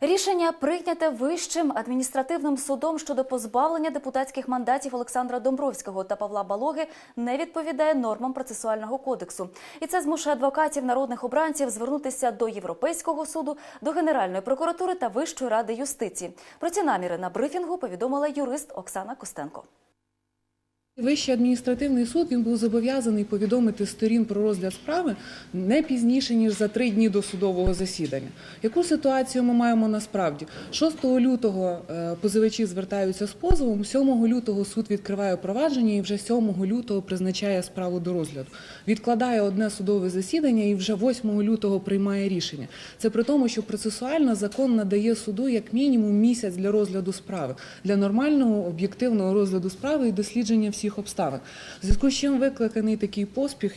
Рішення прийняте вищим адміністративним судом щодо позбавлення депутатських мандатів Олександра Домбровського та Павла Балоги не відповідає нормам процесуального кодексу, і це змушує адвокатів народних обранців звернутися до Європейського суду, до Генеральної прокуратури та Вищої ради юстиції. Про ці наміри на брифінгу повідомила юрист Оксана Костенко. Вищий адміністративний суд він був зобов'язаний повідомити сторін про розгляд справи не пізніше ніж за три дні до судового засідання. Яку ситуацію ми маємо насправді? 6 лютого е, позивачі звертаються з позовом. 7 лютого суд відкриває провадження і вже 7 лютого призначає справу до розгляду. Відкладає одне судове засідання і вже 8 лютого приймає рішення. Це при тому, що процесуально закон надає суду як мінімум місяць для розгляду справи, для нормального об'єктивного розгляду справи і дослідження всіх обставин. В зв'язку з чим викликаний такий поспіх.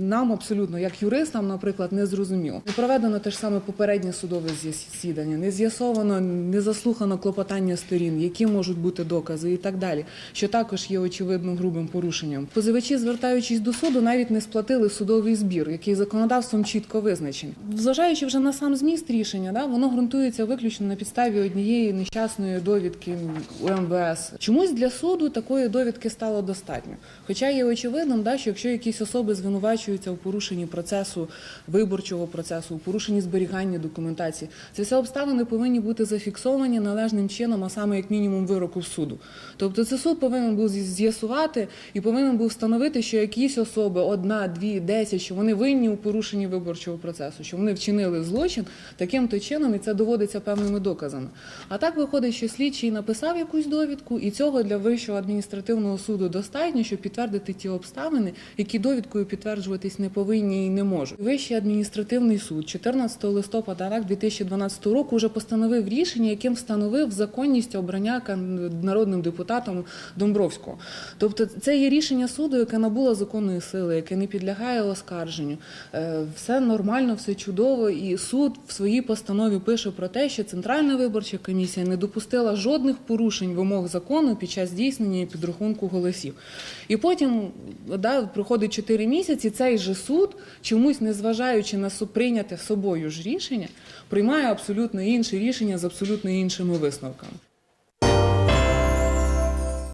Нам абсолютно, як юристам, наприклад, не зрозуміло. Не проведено те ж саме попереднє судове засідання, не з'ясовано, не заслухано клопотання сторін, які можуть бути докази і так далі, що також є очевидно грубим порушенням. Позивачі, звертаючись до суду, навіть не сплатили судовий збір, який законодавством чітко визначений. Зважаючи вже на сам зміст рішення, да, воно ґрунтується виключно на підставі однієї нещасної довідки у МВС. Чомусь для суду такої довідки стало достатньо. Хоча є очевидним, да, що якщо якісь особи звинувачуються в порушенні процесу виборчого процесу, у порушенні зберігання документації, це все обставини повинні бути зафіксовані належним чином, а саме як мінімум вироку суду. Тобто це суд повинен був з'ясувати і повинен був встановити, що якісь особи, одна, дві, десять, що вони винні у порушенні виборчого процесу, що вони вчинили злочин таким то чином, і це доводиться певними доказами. А так виходить, що слідчий написав якусь довідку, і цього для вищого адміністративного суду достатньо, щоб підтвердити ті обставини, які довідкою підтверджуватись не повинні і не можуть. Вищий адміністративний суд 14 листопада 2012 року вже постановив рішення, яким встановив законність обрання народним депутатом Домбровського. Тобто, це є рішення суду, яке набуло законної сили, яке не підлягає оскарженню. Е, Все нормально, все чудово, і суд в своїй постанові пише про те, що Центральна виборча комісія не допустила жодних порушень вимог закону під час здійснення і підрахунку голосів. І потім да, проходить 4 місяці, цей же суд, чомусь незважаючи на прийняте собою ж рішення, приймає абсолютно інше рішення з абсолютно іншими висновками.